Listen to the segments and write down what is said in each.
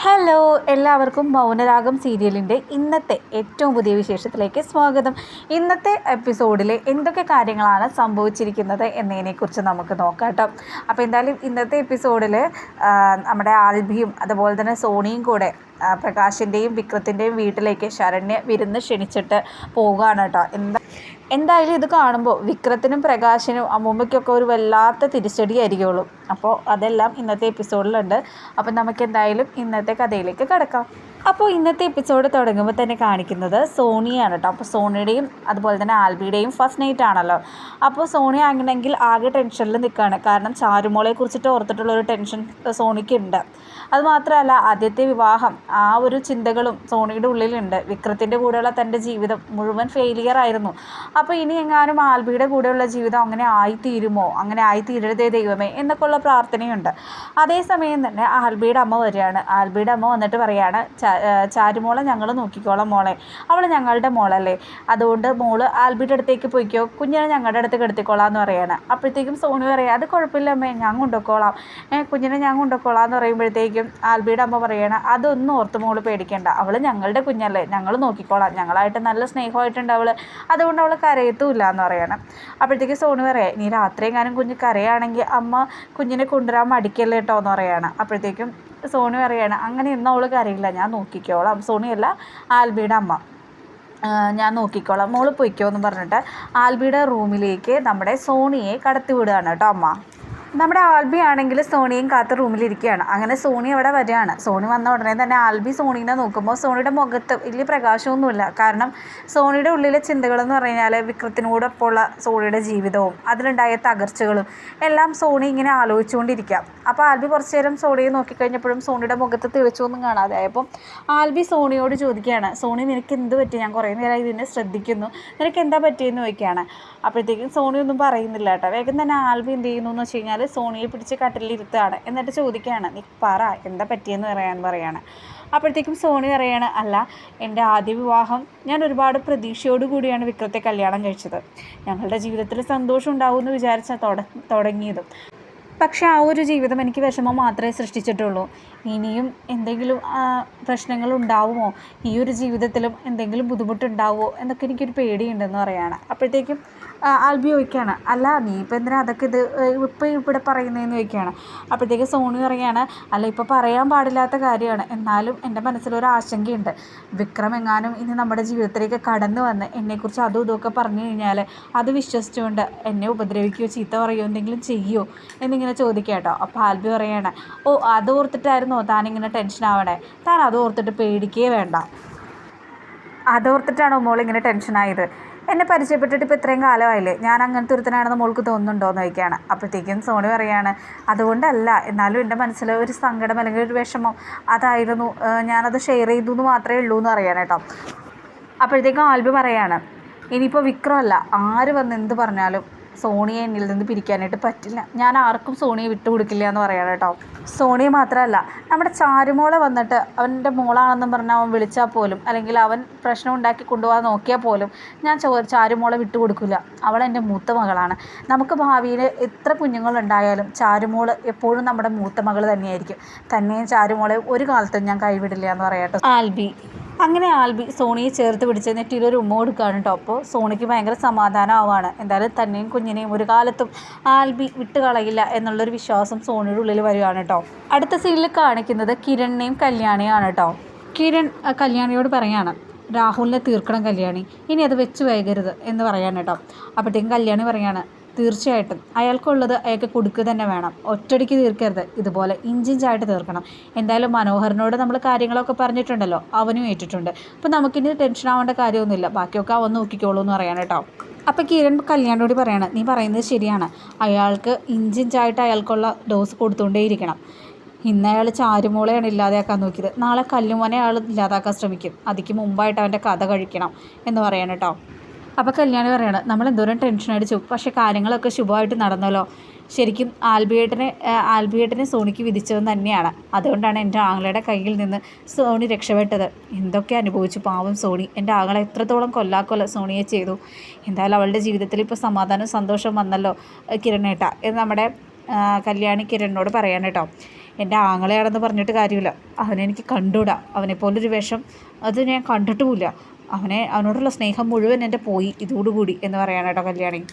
Hello. എല്ലാവർക്കും മൗനരാഗം സീരിയലിന്റെ ഇന്നത്തെ ഏറ്റവും പുതിയ വിശേഷത്തിലേക്ക് സ്വാഗതം. ഇന്നത്തെ എപ്പിസോഡിൽ എന്തൊക്കെ കാര്യങ്ങളാണ് സംഭവിച്ചിരിക്കുന്നത് എന്നതിനെക്കുറിച്ച് നമുക്ക് നോക്കാം കേട്ടോ. അപ്പോൾ എന്തായാലും ഇന്നത്തെ എപ്പിസോഡിൽ നമ്മുടെ ആൽബിയും അതുപോലെ തന്നെ സോണിയും കൂടെ പ്രകാശിന്റെയും വിക്രത്തിന്റെയും വീട്ടിലേക്ക് ശരണ്യ വിരുന്ന് ക്ഷണിച്ചിട്ട് പോവുകയാണ് കേട്ടോ. എന്താ എന്തായാലും ഇത് കാണുമ്പോൾ വിക്രത്തിനും പ്രകാശിനും അമ്മൂമ്മയ്ക്കൊക്കെ ഒരു വല്ലാത്ത തിരിച്ചടി ആയിരിക്കുള്ളൂ അപ്പോൾ അതെല്ലാം ഇന്നത്തെ എപ്പിസോഡിലുണ്ട്. അപ്പോൾ നമുക്ക് എന്തായാലും ഇന്നത്തെ കഥയിലേക്ക് കിടക്കാം. അപ്പോൾ ഇന്നത്തെ എപ്പിസോഡ് തുടങ്ങുമ്പോൾ തന്നെ കാണിക്കുന്നത് സോണിയാണ് കേട്ടോ അപ്പോൾ സോണിയുടെയും അതുപോലെ തന്നെ ആൽബിയുടെയും ഫസ്റ്റ് നൈറ്റ് ആണല്ലോ. അപ്പോൾ സോണിയ ആകണമെങ്കിൽ ആകെ ടെൻഷനിൽ നിൽക്കുകയാണ് കാരണം ചാരുമോളെ കുറിച്ചിട്ട് ഓർത്തിട്ടുള്ള ഒരു ടെൻഷൻ സോണിക്ക് ഉണ്ട് അതുമാത്രമല്ല ആദ്യത്തെ വിവാഹം ആ ഒരു ചിന്തകളും സോണിയുടെ ഉള്ളിലുണ്ട്. വിക്രത്തിന്റെ കൂടെയുള്ള തന്റെ ജീവിതം മുഴുവൻ ഫെയിലിയർ ആയിരുന്നു. അപ്പോൾ ഇനി എങ്ങാനും ആൽബിയുടെ കൂടെയുള്ള ജീവിതം അങ്ങനെ ആയിത്തീരുമോ? അങ്ങനെ ആയിത്തീരരുതേ ദൈവമേ എന്നൊക്കെയുള്ള പ്രാർത്ഥനയുണ്ട്. അതേസമയം തന്നെ ആൽബിയുടെ അമ്മ വരികയാണ്. ആൽബിയുടെ അമ്മ വന്നിട്ട് പറയാണ് "ചാ- ആ, ചാരുമോളെ ഞങ്ങൾ നോക്കിക്കോളാം മോളെ. അവൾ ഞങ്ങളുടെ മോളല്ലേ. അതുകൊണ്ട് മോൾ ആൽബിയുടെ അടുത്തേക്ക് പോയിക്കോ. കുഞ്ഞിനെ ഞങ്ങളുടെ അടുത്ത് കിടത്തിക്കോളാം എന്ന് പറയാണ്. അപ്പോഴത്തേക്കും സോണി പറയാം അത് കുഴപ്പമില്ല അമ്മേ ഞാൻ കൊണ്ടുപോയിക്കോളാം. കുഞ്ഞിനെ ഞാൻ കൊണ്ടുപോയിക്കോളാം എന്ന് പറയുമ്പോഴത്തേക്കും ആൽബിയുടെ അമ്മ പറയണം അതൊന്നും ഓർത്ത് മോൾ പേടിക്കേണ്ട. അവൾ ഞങ്ങളുടെ കുഞ്ഞല്ലേ. ഞങ്ങൾ നോക്കിക്കോളാം. ഞങ്ങളായിട്ട് നല്ല സ്നേഹമായിട്ടുണ്ട് അവൾ അതുകൊണ്ട് അവൾ കരയത്തുമില്ല എന്ന് പറയണം. അപ്പോഴത്തേക്ക് സോണി പറയാം നീ രാത്രി എങ്ങാനും കുഞ്ഞ് കരയാണെങ്കിൽ അമ്മ കുഞ്ഞിനെ കൊണ്ടുവരാൻ മടിക്കല്ലേട്ടോ എന്ന് പറയാണ്. അപ്പോഴത്തേക്കും സോണി പറയുകയാണ് അങ്ങനെ ഇന്ന് അവൾ കരയില്ല ഞാൻ നോക്കിക്കോളാം. സോണിയല്ല ആൽബിയുടെ അമ്മ. ഞാൻ നോക്കിക്കോളാം മോൾ പൊയ്ക്കോ എന്ന് പറഞ്ഞിട്ട് ആൽബിയുടെ റൂമിലേക്ക് നമ്മുടെ സോണിയെ കടത്തി വിടുകയാണ് കേട്ടോ അമ്മ. നമ്മുടെ ആൽബി ആണെങ്കിൽ സോണിയും കാത്ത് റൂമിലിരിക്കുകയാണ്. അങ്ങനെ സോണി അവിടെ വരികയാണ്. സോണി വന്ന ഉടനെ തന്നെ ആൽബി സോണീനെ നോക്കുമ്പോൾ സോണിയുടെ മുഖത്ത് വലിയ പ്രകാശമൊന്നുമില്ല. കാരണം സോണിയുടെ ഉള്ളിലെ ചിന്തകളെന്ന് പറഞ്ഞാൽ വിക്രത്തിനോടൊപ്പമുള്ള സോണിയുടെ ജീവിതവും അതിലുണ്ടായ തകർച്ചകളും എല്ലാം സോണി ഇങ്ങനെ ആലോചിച്ചുകൊണ്ടിരിക്കുക. അപ്പോൾ ആൽബി കുറച്ച് നേരം സോണിയെ നോക്കിക്കഴിഞ്ഞപ്പോഴും സോണിയുടെ മുഖത്ത് തെളിച്ചൊന്നും കാണാതെ ആയപ്പോൾ ആൽബി സോണിയോട് ചോദിക്കുകയാണ് സോണി നിനക്ക് എന്ത് പറ്റി? ഞാൻ കുറേ നേരം ഇതിനെ ശ്രദ്ധിക്കുന്നു. നിനക്ക് എന്താ പറ്റിയെന്ന് ചോദിക്കുകയാണ്. അപ്പോഴത്തേക്കും സോണി ഒന്നും പറയുന്നില്ല കേട്ടോ. വേഗം തന്നെ ആൽബി എന്ത് ചെയ്യുന്നു എന്ന് വെച്ച് കഴിഞ്ഞാൽ സോണിയെ പിടിച്ച് കട്ടിലിരുത്തുകയാണ്. എന്നിട്ട് ചോദിക്കുകയാണ് നീ പറ എന്താ പറ്റിയെന്ന് പറയാൻ പറയാണ്. അപ്പോഴത്തേക്കും സോണി പറയാണ് അല്ല എന്റെ ആദ്യ വിവാഹം ഞാൻ ഒരുപാട് പ്രതീക്ഷയോട് കൂടിയാണ് വിക്രത്തെ കല്യാണം കഴിച്ചത്. ഞങ്ങളുടെ ജീവിതത്തിൽ സന്തോഷം ഉണ്ടാവുമെന്ന് വിചാരിച്ച തുട തുടങ്ങിയതും. പക്ഷേ ആ ഒരു ജീവിതം എനിക്ക് വിഷമം മാത്രമേ സൃഷ്ടിച്ചിട്ടുള്ളൂ. ഇനിയും എന്തെങ്കിലും പ്രശ്നങ്ങൾ ഉണ്ടാവുമോ ഈ ഒരു ജീവിതത്തിലും എന്തെങ്കിലും ബുദ്ധിമുട്ടുണ്ടാവുമോ? എന്നൊക്കെ എനിക്കൊരു പേടിയുണ്ടെന്ന് പറയാണ്. അപ്പോഴത്തേക്കും ആൽബി ചോദിക്കുകയാണ് അല്ല നീ ഇപ്പം എന്തിനാ അതൊക്കെ ഇത് ഇപ്പം ഇവിടെ പറയുന്നതെന്ന് ചോദിക്കുകയാണ്. അപ്പോഴത്തേക്ക് സോണി പറയുകയാണ് അല്ല ഇപ്പോൾ പറയാൻ പാടില്ലാത്ത കാര്യമാണ്. എന്നാലും എന്റെ മനസ്സിലൊരു ആശങ്കയുണ്ട്. വിക്രം എങ്ങാനും ഇനി നമ്മുടെ ജീവിതത്തിലേക്ക് കടന്നു വന്ന് എന്നെക്കുറിച്ച് അതും ഇതുമൊക്കെ പറഞ്ഞു കഴിഞ്ഞാൽ അത് വിശ്വസിച്ചുകൊണ്ട് എന്നെ ഉപദ്രവിക്കുകയോ ചീത്ത പറയുകയോ എന്തെങ്കിലും ചെയ്യുമോ? എന്നിങ്ങനെ ചോദിക്കുക കേട്ടോ. അപ്പോൾ ആൽബി പറയുകയാണ് ഓ അത് ഓർത്തിട്ടായിരുന്നോ? താനിങ്ങനെ ടെൻഷൻ ആവണേ. താൻ അത് ഓർത്തിട്ട് പേടിക്കുകയേ വേണ്ട. അതോർത്തിട്ടാണോ മോൾ ഇങ്ങനെ ടെൻഷനായത് എന്നെ പരിചയപ്പെട്ടിട്ട് ഇപ്പോൾ ഇത്രയും കാലമായില്ലേ? ഞാൻ അങ്ങനത്തെ ഒരുത്തനാണെന്ന് മോൾക്ക് തോന്നുന്നുണ്ടോ എന്ന് ചോദിക്കുകയാണ് അപ്പോഴത്തേക്കും സോണി പറയാണ് അതുകൊണ്ടല്ല എന്നാലും എന്റെ മനസ്സിൽ ഒരു സങ്കടം അല്ലെങ്കിൽ ഒരു വിഷമം അതായിരുന്നു. ഞാനത് ഷെയർ ചെയ്തു എന്ന് മാത്രമേ ഉള്ളൂ എന്ന് അറിയാൻ കേട്ടോ. അപ്പോഴത്തേക്കും ആൽബി പറയാണ് ഇനിയിപ്പോൾ വിക്രമല്ല ആര് വന്ന് എന്ത് പറഞ്ഞാലും സോണിയെ എന്നിൽ നിന്ന് പിരിക്കാനായിട്ട് പറ്റില്ല. ഞാൻ ആർക്കും സോണിയെ വിട്ടുകൊടുക്കില്ല എന്ന് പറയാം കേട്ടോ. സോണിയെ മാത്രമല്ല നമ്മുടെ ചാരുമോളെ വന്നിട്ട് അവന്റെ മോളാണെന്നും പറഞ്ഞാൽ അവൻ വിളിച്ചാൽ പോലും അല്ലെങ്കിൽ അവൻ പ്രശ്നം ഉണ്ടാക്കി കൊണ്ടുപോകാൻ നോക്കിയാൽ പോലും ഞാൻ ചോ ചാരുമോളെ വിട്ടുകൊടുക്കില്ല. അവൾ എന്റെ മൂത്ത മകളാണ്. നമുക്ക് ഭാവിയിൽ എത്ര കുഞ്ഞുങ്ങളുണ്ടായാലും ചാരുമോൾ എപ്പോഴും നമ്മുടെ മൂത്ത മകൾ തന്നെയായിരിക്കും. തന്നെയും ചാരുമോളെ ഒരു കാലത്തും ഞാൻ കൈവിടില്ല എന്ന് പറയാട്ടോ. ആൽബി. അങ്ങനെ ആൽബി സോണിയെ ചേർത്ത് പിടിച്ച് നെറ്റിയിലൊരു ഉമ്മ കൊടുക്കുകയാണ് കേട്ടോ. അപ്പോൾ സോണിക്ക് ഭയങ്കര സമാധാനമാവാണ് എന്തായാലും തന്നെയും കുഞ്ഞിനെയും ഒരു കാലത്തും ആൽബി വിട്ടുകളയില്ല എന്നുള്ളൊരു വിശ്വാസം സോണിയുടെ ഉള്ളിൽ വരികയാണ് കേട്ടോ. അടുത്ത സീനിൽ കാണിക്കുന്നത് കിരണിനെയും കല്യാണിയാണ് കേട്ടോ. കിരൺ കല്യാണിയോട് പറയാണ് രാഹുലിനെ തീർക്കണം കല്യാണി. ഇനി അത് വെച്ച് വൈകരുത് എന്ന് പറയാൻ കേട്ടോ. അപ്പോഴത്തേക്കും കല്യാണി പറയാണ് തീർച്ചയായിട്ടും. അയാൾക്കുള്ളത് അയാൾക്ക് കൊടുക്കുക തന്നെ വേണം. ഒറ്റടിക്ക് തീർക്കരുത്. ഇതുപോലെ ഇഞ്ചിഞ്ചായിട്ട് തീർക്കണം. എന്തായാലും മനോഹരനോട് നമ്മൾ കാര്യങ്ങളൊക്കെ പറഞ്ഞിട്ടുണ്ടല്ലോ. അവനും ഏറ്റിട്ടുണ്ട്. അപ്പോൾ നമുക്കിനി ടെൻഷൻ ആവേണ്ട കാര്യമൊന്നുമില്ല. ബാക്കിയൊക്കെ അവൻ നോക്കിക്കോളൂ എന്ന് പറയാൻ കേട്ടോ. അപ്പോൾ കിരൺ കല്യാണോടി പറയാണ് നീ പറയുന്നത് ശരിയാണ്. അയാൾക്ക് ഇഞ്ചിഞ്ചായിട്ട് അയാൾക്കുള്ള ഡോസ് കൊടുത്തുകൊണ്ടേയിരിക്കണം. ഇന്ന് അയാൾ ചാരുമോളെയാണ് ഇല്ലാതെയാക്കാൻ നോക്കിയത്. നാളെ കല്ലുമോനെ അയാൾ ഇല്ലാതാക്കാൻ ശ്രമിക്കും. അതിക്ക് മുമ്പായിട്ട് അവന്റെ കഥ കഴിക്കണം എന്ന് പറയാണ് കേട്ടോ. അപ്പോൾ കല്യാണി പറയണം നമ്മൾ എന്തോരം ടെൻഷൻ അടിച്ചു. പക്ഷേ കാര്യങ്ങളൊക്കെ ശുഭമായിട്ട് നടന്നല്ലോ. ശരിക്കും ആൽബിയേട്ടനെ ആൽബിയേട്ടനെ സോണിക്ക് വിധിച്ചത് തന്നെയാണ്. അതുകൊണ്ടാണ് എന്റെ ആങ്ങളയുടെ കയ്യിൽ നിന്ന് സോണി രക്ഷപ്പെട്ടത്. എന്തൊക്കെ അനുഭവിച്ചു പാവം സോണി. എന്റെ ആങ്ങളെ എത്രത്തോളം കൊല്ലാക്കൊല്ല സോണിയെ ചെയ്തു. എന്തായാലും അവളുടെ ജീവിതത്തിൽ ഇപ്പോൾ സമാധാനം സന്തോഷം വന്നല്ലോ കിരണേട്ട. എന്ന് നമ്മുടെ കല്യാണി കിരണിനോട് പറയാൻ കേട്ടോ. എന്റെ ആങ്ങളെയാണെന്ന് പറഞ്ഞിട്ട് കാര്യമില്ല. അവനെനിക്ക് കണ്ടുകൂടാ. അവനെപ്പോലൊരു വേഷം. അത് ഞാൻ കണ്ടിട്ടുമില്ല. അവനെ അവനോടുള്ള സ്നേഹം മുഴുവൻ എന്റെ പോയി ഇതോടുകൂടി എന്ന് പറയാനാട്ടോ കല്യാണി.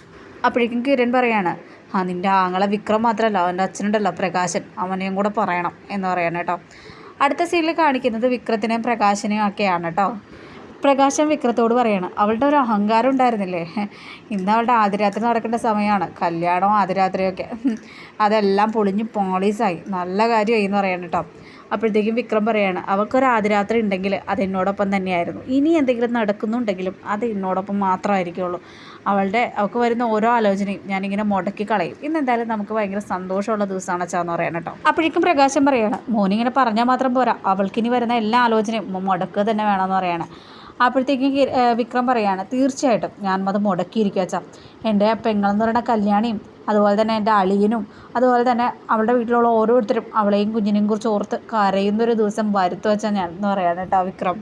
അപ്പോഴേക്കും കിരൺ പറയാണ് ആ നിന്റെ ആങ്ങളെ വിക്രം മാത്രമല്ല അവന്റെ അച്ഛനുണ്ടല്ലോ പ്രകാശൻ. അവനെയും കൂടെ പറയണം എന്ന് പറയാണ് കേട്ടോ. അടുത്ത സീനിൽ കാണിക്കുന്നത് വിക്രത്തിനെയും പ്രകാശനെയും ഒക്കെയാണ് കേട്ടോ. പ്രകാശൻ വിക്രത്തോട് പറയാണ്. അവളുടെ ഒരു അഹങ്കാരം ഉണ്ടായിരുന്നില്ലേ? ഇന്ന് അവളുടെ ആദ്യരാത്രി നടക്കേണ്ട സമയമാണ്. കല്യാണം ആദ്യരാത്രിയൊക്കെ അതെല്ലാം പൊളിഞ്ഞ് പോളീസായി. നല്ല കാര്യമായി എന്ന് പറയണം കേട്ടോ. അപ്പോഴത്തേക്കും വിക്രം പറയാണ് അവൾക്കൊരു ആദ്യരാത്രി ഉണ്ടെങ്കിൽ അത് എന്നോടൊപ്പം തന്നെയായിരുന്നു. ഇനി എന്തെങ്കിലും നടക്കുന്നുണ്ടെങ്കിലും അത് എന്നോടൊപ്പം മാത്രമായിരിക്കുള്ളൂ. അവളുടെ അവൾക്ക് വരുന്ന ഓരോ ആലോചനയും ഞാനിങ്ങനെ മുടക്കി കളയും. ഇന്ന് എന്തായാലും നമുക്ക് ഭയങ്കര സന്തോഷമുള്ള ദിവസമാണ് അച്ഛാന്ന് പറയണം കേട്ടോ. അപ്പോഴേക്കും പ്രകാശം പറയാണ് മോനിങ്ങനെ പറഞ്ഞാൽ മാത്രം പോരാ. അവൾക്കിനി വരുന്ന എല്ലാ ആലോചനയും മുടക്കുക തന്നെ വേണമെന്ന് പറയാണ്. അപ്പോഴത്തേക്കും വിക്രം പറയാണ് തീർച്ചയായിട്ടും ഞാൻ അത് മുടക്കിയിരിക്കുക അച്ഛാ. എന്റെ പെങ്ങളെന്ന് പറയുന്ന കല്യാണിയും അതുപോലെ തന്നെ എന്റെ അളിയനും അതുപോലെ തന്നെ അവളുടെ വീട്ടിലുള്ള ഓരോരുത്തരും അവളെയും കുഞ്ഞിനെയും കുറിച്ച് ഓർത്ത് കരയുന്നൊരു ദിവസം വരുത്തു വെച്ചാൽ ഞാൻ എന്ന് പറയാണ് കേട്ടോ വിക്രം.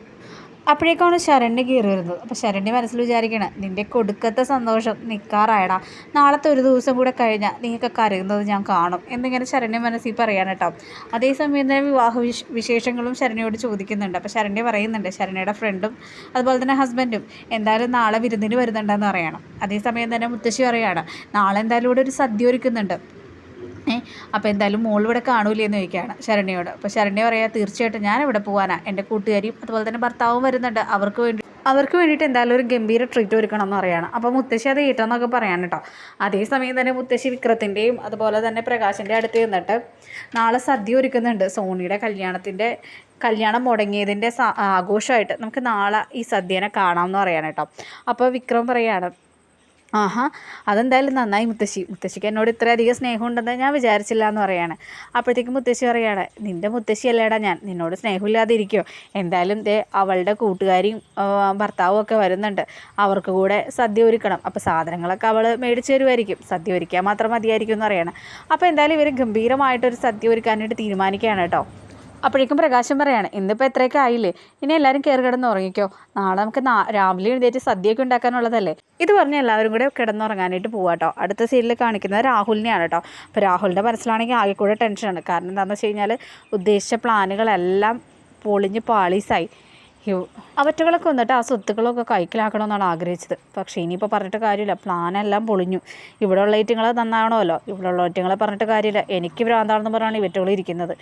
അപ്പോഴേക്കാണ് ശരണ്യ കയറി വരുന്നത്. അപ്പോൾ ശരണ്യ മനസ്സിൽ വിചാരിക്കണം നിന്റെ കൊടുക്കത്തെ സന്തോഷം നിൽക്കാറായടാ നാളത്തെ ഒരു ദിവസം കൂടെ കഴിഞ്ഞാൽ നീയൊക്കെ കരയുന്നത് ഞാൻ കാണും. എന്നിങ്ങനെ ശരണ്യ മനസ്സിൽ പറയാൻ കേട്ടോ. അതേസമയം തന്നെ വിവാഹ വിശ് വിശേഷങ്ങളും ശരണ്യയോട് ചോദിക്കുന്നുണ്ട്. അപ്പോൾ ശരണ്യ പറയുന്നുണ്ട് ശരണ്യയുടെ ഫ്രണ്ടും അതുപോലെ തന്നെ ഹസ്ബൻഡും എന്തായാലും നാളെ വിരുന്നിന് വരുന്നുണ്ടെന്ന് പറയണം. അതേസമയം തന്നെ മുത്തശ്ശി പറയുകയാണ് നാളെ എന്തായാലും ഇവിടെ ഒരു സദ്യ ഒരുക്കുന്നുണ്ട്. അപ്പോൾ എന്തായാലും മോൾ ഇവിടെ കാണൂലേ എന്ന് ചോദിക്കുകയാണ് ശരണ്യയോട് അപ്പോൾ ശരണ്യ പറയാ തീർച്ചയായിട്ടും ഞാൻ ഇവിടെ പോകാനാ എന്റെ കൂട്ടുകാരിയും അതുപോലെ തന്നെ ഭർത്താവും വരുന്നുണ്ട്. അവർക്ക് വേണ്ടി അവർക്ക് വേണ്ടിയിട്ട് എന്തായാലും ഒരു ഗംഭീര ട്രീറ്റ് ഒരുക്കണം എന്ന് പറയുകയാണ് അപ്പോൾ മുത്തശ്ശി അത് ഏറ്റെന്നൊക്കെ പറയാൻ കേട്ടോ അതേസമയം തന്നെ മുത്തശ്ശി വിക്രത്തിന്റെയും അതുപോലെ തന്നെ പ്രകാശിന്റെ അടുത്ത് നിന്നിട്ട് നാളെ സദ്യ ഒരുക്കുന്നുണ്ട്. സോണിയുടെ കല്യാണത്തിന്റെ കല്യാണം മുടങ്ങിയതിന്റെ ആഘോഷമായിട്ട് നമുക്ക് നാളെ ഈ സദ്യനെ കാണാമെന്ന് പറയാൻ കേട്ടോ അപ്പോൾ വിക്രം പറയാണ് ആഹാ അതെന്തായാലും നന്നായി മുത്തശ്ശി. മുത്തശ്ശിക്ക് എന്നോട് ഇത്രയധികം സ്നേഹം ഉണ്ടെന്ന് ഞാൻ വിചാരിച്ചില്ല എന്ന് പറയാണ്. അപ്പോഴത്തേക്കും മുത്തശ്ശി പറയാണ് നിന്റെ മുത്തശ്ശി അല്ലേടാ ഞാൻ നിന്നോട് സ്നേഹമില്ലാതെ ഇരിക്കുമോ എന്തായാലും ദേ അവളുടെ കൂട്ടുകാരിയും ഭർത്താവും ഒക്കെ വരുന്നുണ്ട്. അവർക്ക് കൂടെ സദ്യ ഒരുക്കണം. അപ്പോൾ സാധനങ്ങളൊക്കെ അവൾ മേടിച്ച് തരുമായിരിക്കും സദ്യ ഒരുക്കാൻ മാത്രം മതിയായിരിക്കും എന്ന് പറയണം. അപ്പോൾ എന്തായാലും ഇവർ ഗംഭീരമായിട്ടൊരു സദ്യ ഒരുക്കാനായിട്ട് തീരുമാനിക്കുകയാണ് കേട്ടോ. അപ്പോഴേക്കും പ്രകാശം പറയാണ് ഇന്നിപ്പോൾ എത്രയൊക്കെ ആയില്ലേ? ഇനി എല്ലാവരും കയറി കിടന്ന് ഉറങ്ങിക്കോ. നാളെ നമുക്ക് രാവിലെ എഴുന്നേറ്റ് സദ്യയൊക്കെ ഉണ്ടാക്കാനുള്ളതല്ലേ? ഇത് പറഞ്ഞ് എല്ലാവരും കൂടെ കിടന്നുറങ്ങാനായിട്ട് പോവാട്ടോ. അടുത്ത സീരിയൽ കാണിക്കുന്നത് രാഹുലിനെയാണ് കേട്ടോ അപ്പോൾ രാഹുലിന്റെ മനസ്സിലാണെങ്കിൽ ആകെ കൂടെ ടെൻഷനാണ് കാരണം എന്താണെന്ന് വെച്ച് കഴിഞ്ഞാൽ ഉദ്ദേശിച്ച പ്ലാനുകളെല്ലാം പൊളിഞ്ഞ് പാളീസായി. അവറ്റകളൊക്കെ വന്നിട്ട് ആ സ്വത്തുക്കളൊക്കെ കൈക്കലാക്കണമെന്നാണ് ആഗ്രഹിച്ചത്. പക്ഷേ ഇനിയിപ്പോൾ പറഞ്ഞിട്ട് കാര്യമില്ല. പ്ലാനെല്ലാം പൊളിഞ്ഞു. ഇവിടെ ഉള്ള ഐറ്റങ്ങൾ നന്നാവണമല്ലോ. ഇവിടെ ഉള്ള ഐറ്റങ്ങളെ പറഞ്ഞിട്ട് കാര്യമില്ല. എനിക്ക് ഭ്രാന്താണെന്ന് പറഞ്ഞാണ് ഇവറ്റകൾ ഇരിക്കുന്നത്.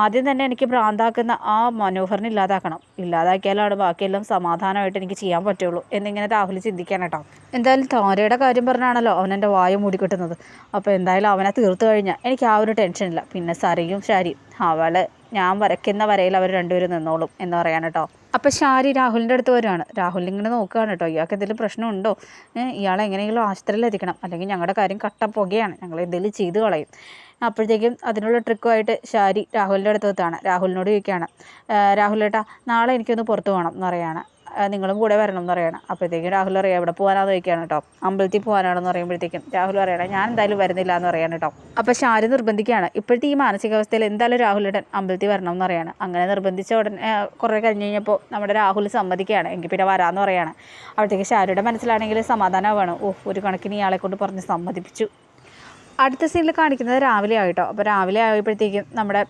ആദ്യം തന്നെ എനിക്ക് ഭ്രാന്താക്കുന്ന ആ മനോഹറിനെ ഇല്ലാതാക്കണം. ഇല്ലാതാക്കിയാലാണ് ബാക്കിയെല്ലാം സമാധാനമായിട്ട് എനിക്ക് ചെയ്യാൻ പറ്റുള്ളൂ എന്നിങ്ങനെ രാഹുൽ ചിന്തിക്കാൻ കേട്ടോ. എന്തായാലും താരയുടെ കാര്യം പറഞ്ഞാണല്ലോ അവൻ എന്റെ വായ മൂടിക്കെട്ടുന്നത്. അപ്പോൾ എന്തായാലും അവനെ തീർത്തു കഴിഞ്ഞാൽ എനിക്ക് ആ ഒരു ടെൻഷനില്ല. പിന്നെ സരയും ശാരിയും അവൾ ഞാൻ വരയ്ക്കുന്ന വരയിൽ അവർ രണ്ടുപേരും നിന്നോളും എന്ന് പറയാൻ കേട്ടോ. അപ്പോൾ ഷാരി രാഹുലിന്റെ അടുത്ത് വരുവാണ് രാഹുൽ ഇങ്ങനെ നോക്കുകയാണ് കേട്ടോ. ഇയാൾക്ക് എന്തെങ്കിലും പ്രശ്നമുണ്ടോ? ഇയാളെ എങ്ങനെയെങ്കിലും ആശുപത്രിയിൽ എത്തിക്കണം. അല്ലെങ്കിൽ ഞങ്ങളുടെ കാര്യം കട്ട പുകയാണ്. ഞങ്ങൾ എന്തെങ്കിലും ചെയ്തു കളയും. അപ്പോഴത്തേക്കും അതിനുള്ള ട്രിക്കുമായിട്ട് ഷാരി രാഹുലിന്റെ അടുത്ത് എത്താണ് രാഹുലിനോട് ചോദിക്കുകയാണ്. രാഹുലേട്ടാ നാളെ എനിക്കൊന്ന് പുറത്ത് പോകണം എന്ന് പറയാണ് "ഏ, നിങ്ങളും കൂടെ വരണം എന്ന് പറയണം. അപ്പോഴത്തേക്കും രാഹുൽ അറിയാം എവിടെ പോകാനാന്ന് ചോദിക്കുകയാണ് കേട്ടോ. അമ്പലത്തിൽ പോകാനാണെന്ന് പറയുമ്പോഴത്തേക്കും രാഹുൽ പറയണം ഞാൻ എന്തായാലും വരുന്നില്ല എന്ന് പറയാണ് കേട്ടോ. അപ്പോൾ ഷാരി നിർബന്ധിക്കുകയാണ്. ഇപ്പോഴത്തെ ഈ മാനസികാവസ്ഥയിൽ എന്തായാലും രാഹുലിടൻ അമ്പലത്തിൽ വരണം എന്ന് പറയാണ്. അങ്ങനെ നിർബന്ധിച്ച ഉടനെ കുറേ കഴിഞ്ഞ് കഴിഞ്ഞപ്പോൾ നമ്മുടെ രാഹുൽ സമ്മതിക്കുകയാണ്. എങ്കിൽ പിന്നെ വരാമെന്ന് പറയാണ്. അപ്പോഴത്തേക്ക് ഷാരിയുടെ മനസ്സിലാണെങ്കിൽ സമാധാനമാവാണ് ഓ ഒരു കണക്കിന് ഇയാളെ കൊണ്ട് പറഞ്ഞ് സമ്മതിപ്പിച്ചു. അടുത്ത സീനിൽ കാണിക്കുന്നത് രാവിലെ ആയിട്ടോ. അപ്പോൾ രാവിലെ ആയപ്പോഴത്തേക്കും നമ്മുടെ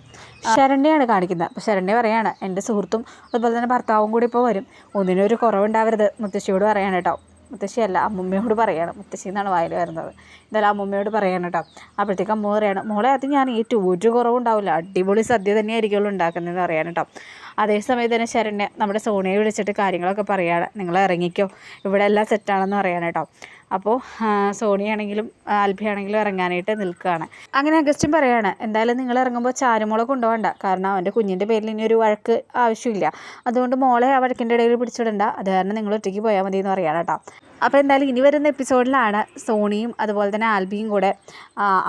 ശരണ്യാണ് കാണിക്കുന്നത്. അപ്പോൾ ശരണ്യ പറയാണ് എന്റെ സുഹൃത്തും അതുപോലെ തന്നെ ഭർത്താവും കൂടി ഇപ്പോൾ വരും. ഒന്നിനും ഒരു കുറവുണ്ടാവരുത് മുത്തശ്ശിയോട് പറയാണ് കേട്ടോ. മുത്തശ്ശിയല്ല അമ്മുമ്മയോട് പറയാണ്. മുത്തശ്ശി എന്നാണ് വായിൽ വരുന്നത്. എന്തായാലും അമ്മുമ്മയോട് പറയാണ് കേട്ടോ. അപ്പോഴത്തേക്ക് അമ്മ പറയാണ് മോളെ അത് ഞാൻ ഏറ്റവും ഒരു കുറവുണ്ടാവില്ല. അടിപൊളി സദ്യ തന്നെയായിരിക്കുമല്ലോ ഉണ്ടാക്കുന്നതെന്ന് പറയാൻ കേട്ടോ. അതേസമയത്ത് തന്നെ ശരണ്യ നമ്മുടെ സോണിയെ വിളിച്ചിട്ട് കാര്യങ്ങളൊക്കെ പറയാണ്. നിങ്ങൾ ഇറങ്ങിക്കോ. ഇവിടെ എല്ലാം സെറ്റാണെന്ന് കേട്ടോ. അപ്പോൾ സോണിയാണെങ്കിലും ആൽബിയാണെങ്കിലും ഇറങ്ങാനായിട്ട് നിൽക്കുകയാണ് അങ്ങനെ അഗസ്റ്റും പറയാണ് എന്തായാലും നിങ്ങൾ ഇറങ്ങുമ്പോൾ ചാരുമോളെ കൊണ്ടുപോകണ്ട. കാരണം അവന്റെ കുഞ്ഞിന്റെ പേരിൽ ഇനി ഒരു വഴക്ക് ആവശ്യമില്ല. അതുകൊണ്ട് മോളെ ആ വഴക്കിന്റെ ഇടയിൽ പിടിച്ചിടണ്ട. അത് കാരണം നിങ്ങൾ ഒറ്റയ്ക്ക് പോയാൽ മതി എന്ന് പറയാണ് കേട്ടോ. അപ്പോൾ എന്തായാലും ഇനി വരുന്ന എപ്പിസോഡിലാണ് സോണിയും അതുപോലെ തന്നെ ആൽബിയും കൂടെ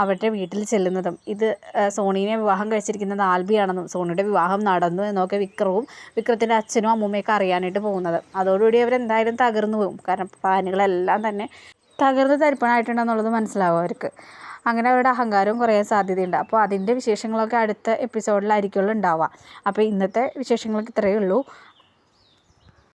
അവരുടെ വീട്ടിൽ ചെല്ലുന്നതും. ഇത് സോണീനെ വിവാഹം കഴിച്ചിരിക്കുന്നത് ആൽബിയാണെന്നും സോണിയുടെ വിവാഹം നടന്നു എന്നൊക്കെ വിക്രവും വിക്രത്തിന്റെ അച്ഛനും അമ്മൂമ്മയൊക്കെ അറിയാനായിട്ട് പോകുന്നത്. അതോടുകൂടി അവരെന്തായാലും തകർന്നു പോകും കാരണം പ്ലാനുകളെല്ലാം തന്നെ തകർന്ന് തരിപ്പണായിട്ടുണ്ടെന്നുള്ളത് മനസ്സിലാവും അവർക്ക്. അങ്ങനെ അവരുടെ അഹങ്കാരവും കുറയാൻ സാധ്യതയുണ്ട്. അപ്പോൾ അതിന്റെ വിശേഷങ്ങളൊക്കെ അടുത്ത എപ്പിസോഡിലായിരിക്കുമല്ലോ ഉണ്ടാവുക. അപ്പോൾ ഇന്നത്തെ വിശേഷങ്ങളൊക്കെ ഇത്രയേ ഉള്ളൂ.